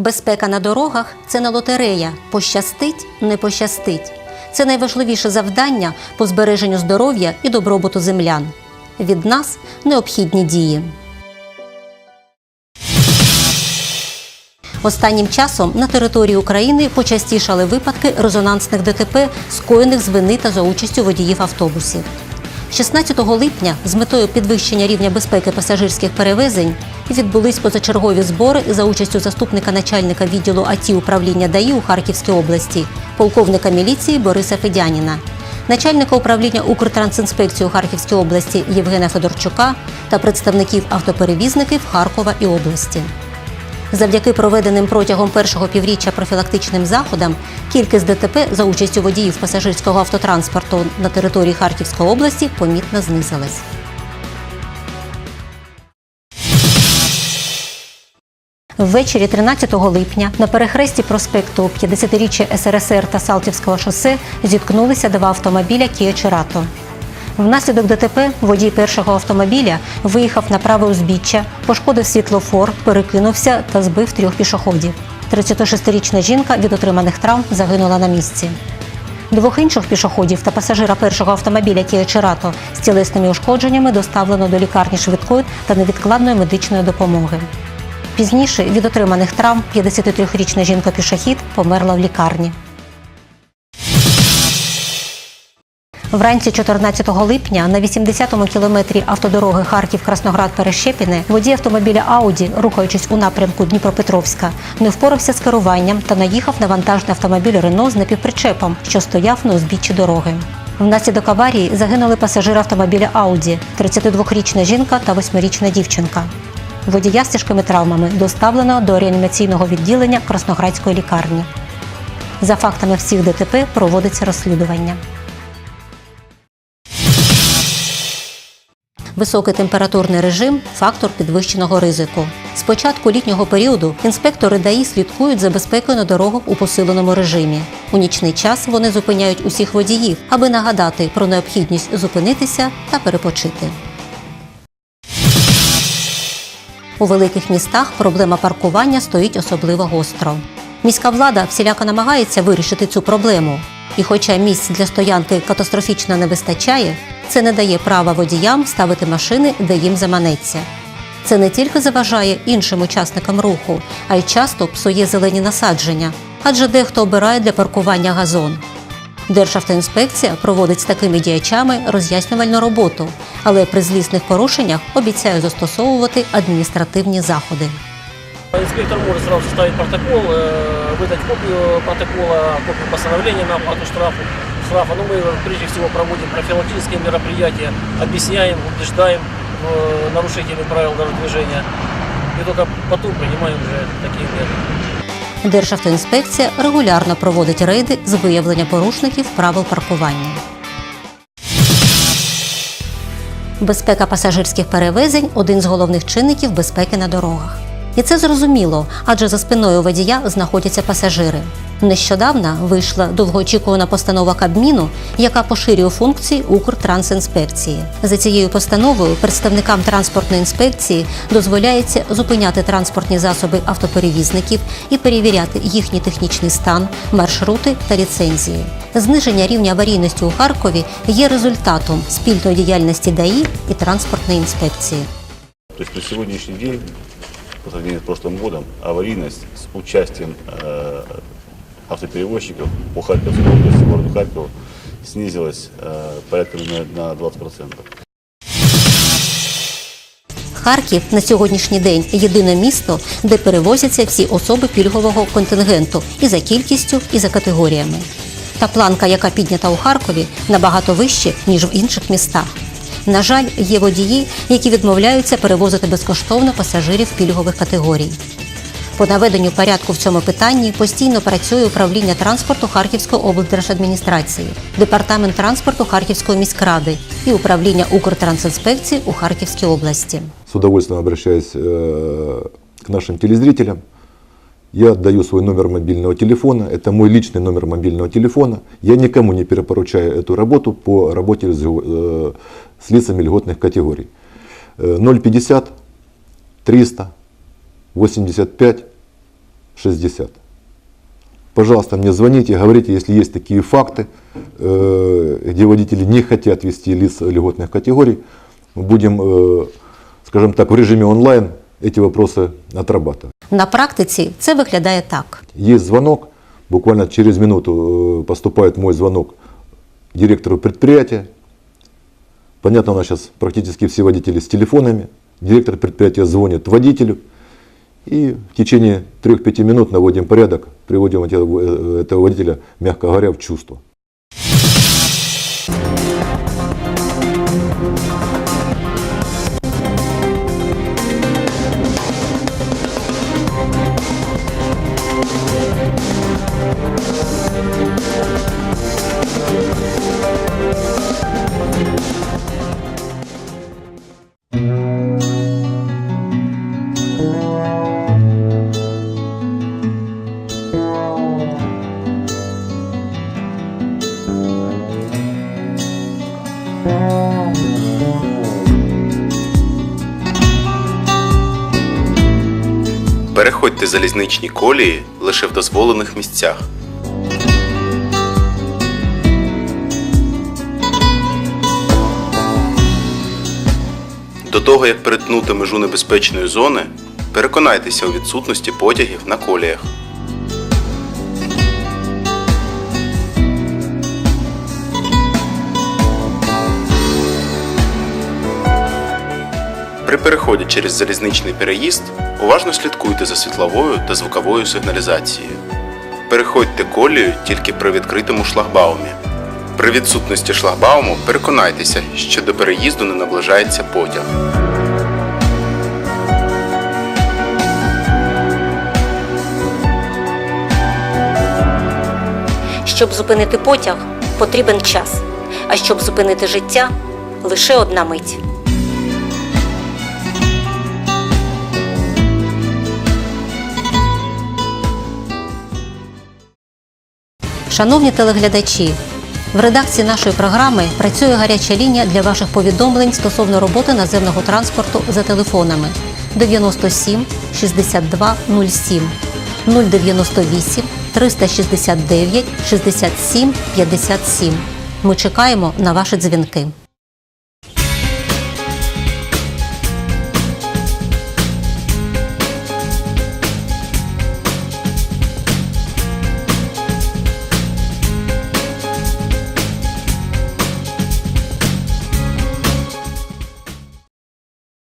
Безпека на дорогах це не лотерея. Пощастить, не пощастить. Це найважливіше завдання по збереженню здоров'я і добробуту землян. Від нас необхідні дії. Останнім часом на території України почастішали випадки резонансних ДТП, скоєних з вини та за участю водіїв автобусів. 16 липня з метою підвищення рівня безпеки пасажирських перевезень відбулись позачергові збори за участю заступника начальника відділу АТІ управління ДАІ у Харківській області, полковника міліції Бориса Федяніна, начальника управління Укртрансінспекції у Харківській області Євгена Федорчука та представників автоперевізників Харкова і області. Завдяки проведеним протягом першого півріччя профілактичним заходам кількість ДТП за участю водіїв пасажирського автотранспорту на території Харківської області помітно знизилась. Ввечері 13 липня на перехресті проспекту 50-річчя СРСР та Салтівського шосе зіткнулися два автомобіля Kia Cerato. Внаслідок ДТП водій першого автомобіля виїхав на праве узбіччя, пошкодив світлофор, перекинувся та збив трьох пішоходів. 36-річна жінка від отриманих травм загинула на місці. Двох інших пішоходів та пасажира першого автомобіля Kia Cerato з тілесними ушкодженнями доставлено до лікарні швидкої та невідкладної медичної допомоги. Пізніше від отриманих травм 53-річна жінка-пішохід померла в лікарні. Вранці 14 липня на 80-му кілометрі автодороги Харків-Красноград-Перещепіне водій автомобіля Ауді, рухаючись у напрямку Дніпропетровська, не впорався з керуванням та наїхав на вантажний автомобіль Рено з напівпричепом, що стояв на узбіччі дороги. Внаслідок аварії загинули пасажири автомобіля Ауді, 32-річна жінка та 8-річна дівчинка. Водія з тяжкими травмами доставлено до реанімаційного відділення Красноградської лікарні. За фактами всіх ДТП проводиться розслідування. Високий температурний режим фактор підвищеного ризику. З початку літнього періоду інспектори ДАІ слідкують за безпекою на дорогах у посиленому режимі. У нічний час вони зупиняють усіх водіїв, аби нагадати про необхідність зупинитися та перепочити. У великих містах проблема паркування стоїть особливо гостро. Міська влада всіляко намагається вирішити цю проблему. І хоча місць для стоянки катастрофічно не вистачає, це не дає права водіям ставити машини, де їм заманеться. Це не тільки заважає іншим учасникам руху, а й часто псує зелені насадження, адже дехто обирає для паркування газон. Державтоінспекція проводить з такими діячами роз'яснювальну роботу, але при злісних порушеннях обіцяє застосовувати адміністративні заходи. Инспектор может сразу составить протокол, э, выдать копию протокола, копию постановления на оплату штрафу штрафа. Но мы прежде всего проводим профилактические мероприятия, объясняем, убеждаем э, нарушителей правил дорожного движения. И только потом принимаем уже такие меры. Державтоінспекція регулярно проводить рейди з виявлення порушників правил паркування. Безпека пасажирських перевезень один з головних чинників безпеки на дорогах. І це зрозуміло, адже за спиною водія знаходяться пасажири. Нещодавно вийшла довгоочікувана постанова Кабміну, яка поширює функції Укртрансінспекції. За цією постановою представникам транспортної інспекції дозволяється зупиняти транспортні засоби автоперевізників і перевіряти їхній технічний стан, маршрути та ліцензії. Зниження рівня аварійності у Харкові є результатом спільної діяльності ДАІ і транспортної інспекції. То есть на сегодняшний день, по сравнению с прошлым годом, аварийность с участием э, автоперевозчиков по Харьковской области, городу Харькову, снизилась э, порядка на 20%. Харків на сьогоднішній день єдине місто, де перевозяться всі особи пільгового контингенту і за кількістю, і за категоріями. Та планка, яка піднята у Харкові, набагато вище, ніж в інших містах. На жаль, є водії, які відмовляються перевозити безкоштовно пасажирів пільгових категорій. По наведенню порядку в цьому питанні постійно працює управління транспорту Харківської облдержадміністрації, департамент транспорту Харківської міськради і управління Укртрансінспекції у Харківській області. С удовольствием обращаюсь э, к нашим телезрителям. Я отдаю свой номер мобильного телефона. Это мой личный номер мобильного телефона. Я никому не перепоручаю эту работу по работе с, э, с лицами льготных категорий. Э, 050 300 85 60. Пожалуйста, мне звоните, говорите, если есть такие факты, э, где водители не хотят вести лиц льготных категорий. Мы будем, э, скажем так, в режиме онлайн эти вопросы отрабатывать. На практиці це виглядає так. Есть звонок, буквально через минуту э, поступает мой звонок директору предприятия. Понятно, у нас сейчас практически все водители с телефонами. Директор предприятия звонит водителю. И в течение 3-5 минут наводим порядок, приводим этого, э, этого водителя, мягко говоря, в чувство. Переходьте залізничні колії лише в дозволених місцях. До того, як перетнути межу небезпечної зони, переконайтеся у відсутності потягів на коліях. При переході через залізничний переїзд уважно слідкуйте за світловою та звуковою сигналізацією. Переходьте колію тільки при відкритому шлагбаумі. При відсутності шлагбауму переконайтеся, що до переїзду не наближається потяг. Щоб зупинити потяг, потрібен час. А щоб зупинити життя лише одна мить. Шановні телеглядачі, в редакції нашої програми працює гаряча лінія для ваших повідомлень стосовно роботи наземного транспорту за телефонами 97 62 07 098 369 67 57. Ми чекаємо на ваші дзвінки.